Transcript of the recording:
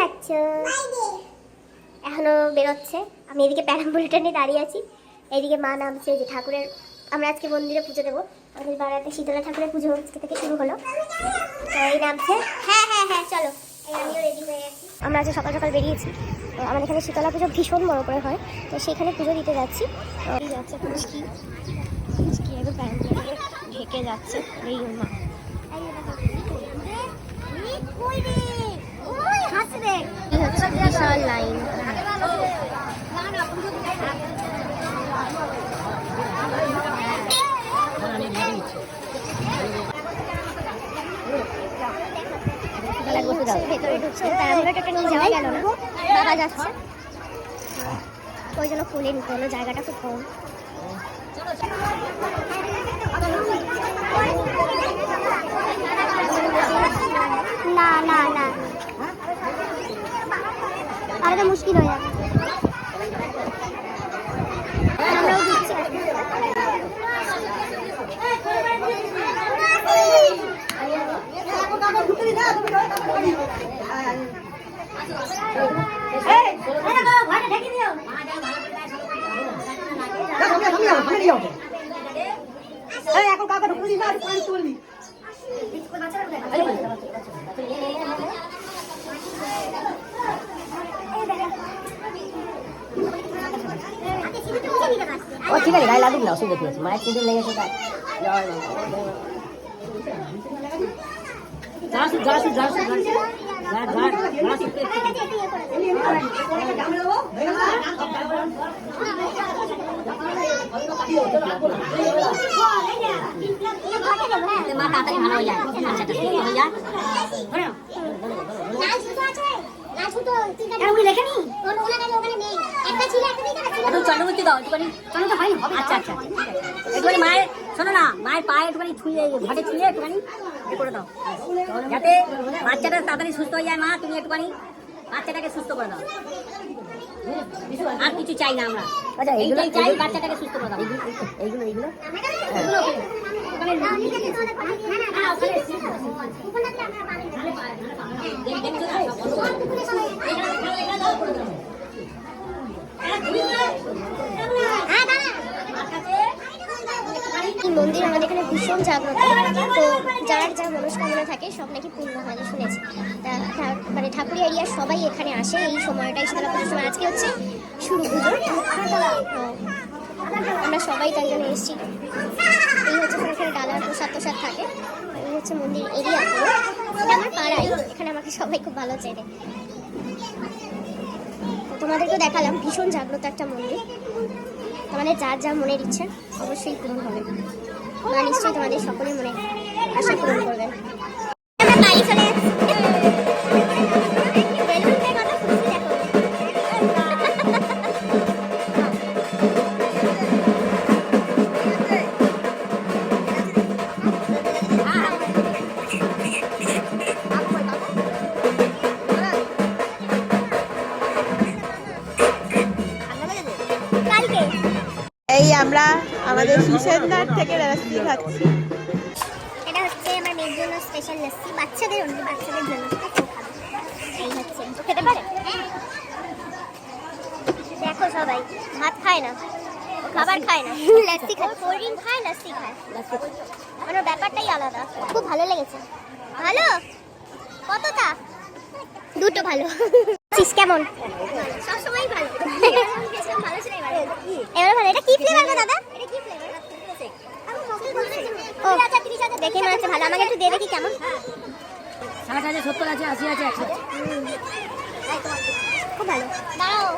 যাচ্ছ? এখনও বেরোচ্ছে। আমি এদিকে প্যারাম্বুলিটা নিয়ে দাঁড়িয়ে আছি। এদিকে মা নামছে যে ঠাকুরের আমরা আজকে মন্দিরে পুজো দেবো। আমাদের বাড়াতে শীতলা ঠাকুরের পুজো আজকে থেকে শুরু হলো। তো এই নামছে হ্যাঁ হ্যাঁ হ্যাঁ চলো। এই আমিও রেডি হয়ে গেছি আমরা আজকে সকাল সকাল বেরিয়েছি। আমার এখানে শীতলা পুজো ভীষণ বড় করে হয়। তো সেখানে পুজো দিতে যাচ্ছি। যাচ্ছে ঢেকে যাচ্ছে। এই মা এই দেখো। এই হচ্ছে বিশাল লাইন ভেতরে ঢুকছে প্যারামিটারটা নিয়ে যাচ্ছে ওই জন্য খুলে নিতে হলো জায়গাটা খুব কম না না না তাহলে মুশকিল হয়ে যাবে এখন কাকা ঢুকলি না পানি তুললি ও ঠিক আছে গায়ে লাগুক না অসুবিধা কি আছে মায়ের সিঁদুর লেগেছে তাই জয় মা। যাসু যাসু যাসু যাসু যা যা যাসু মা তাড়াতাড়ি ভালো হয়ে যায় আচ্ছা ঠিক হয়ে যায় একটু চন্দ্রমুখী দাও একটুখানি চন্দ্র ভাই আচ্ছা আচ্ছা একটুখানি মায়ের শোনো না মায়ের পায়ে একটুখানি ছুঁয়ে ঘটে ছুঁয়ে একটুখানি এ করে দাও যাতে বাচ্চাটা তাড়াতাড়ি সুস্থ হয়ে যায় মা তুমি একটুখানি বাচ্চাটাকে সুস্থ করে দাও আর কিছু চাই না আমরা আচ্ছা এইগুলো চাই বাচ্চাটাকে সুস্থ করে দাও এইগুলো এইগুলো এই মন্দির আমাদের এখানে ভীষণ জাগ্রত। তো যার যা মনস্কামনা থাকে সব নাকি পূর্ণ হয় শুনেছি। তা মানে ঠাকুরিয়া এরিয়ার সবাই এখানে আসে, এই সময়টাই শীতলা পুজোর সময়। আজকে হচ্ছে শুরু পুজো। আমরা সবাই তাই জন্য এসেছি। এই হচ্ছে এখানে ডালার প্রসাদ প্রসাদ থাকে। এই হচ্ছে মন্দির এরিয়া এটা আমার পাড়াই, এখানে আমাকে সবাই খুব ভালো চেনে। তোমাদেরকেও দেখালাম, ভীষণ জাগ্রত একটা মন্দির। তোমাদের যার যা মনের ইচ্ছে। অবশ্যই পূরণ হবে। মা নিশ্চয়ই তোমাদের সকলের মনে আশা পূরণ করবেন আমরা আমাদের সুসেন্দার থেকে লস্যি খাচ্ছি। এটা হচ্ছে আমার মেয়ের জন্য স্পেশাল লস্যি বাচ্চাদের অন্য বাচ্চাদের জন্য। এই হচ্ছে ও খেতে পারে? দেখো সবাই, ভাত খায় না, খাবার খায় না লস্যি খায় কোল্ড খায় লস্যি খায়। মানে ব্যাপারটাই আলাদা, খুব ভালো লেগেছে। ভালো? কতটা? দুটো ভালো। চিজ কেমন? সবসময় ভালো। এবারে ভালো, এটা কি ফ্লেভার দাদা এটা কি ফ্লেভার ও দেখে মনে হচ্ছে ভালো। আমাকে একটু দিয়ে দেখি কেমন? ষাট আছে সত্তর আছে আশি আছে একশো খুব ভালো। দাঁড়াও।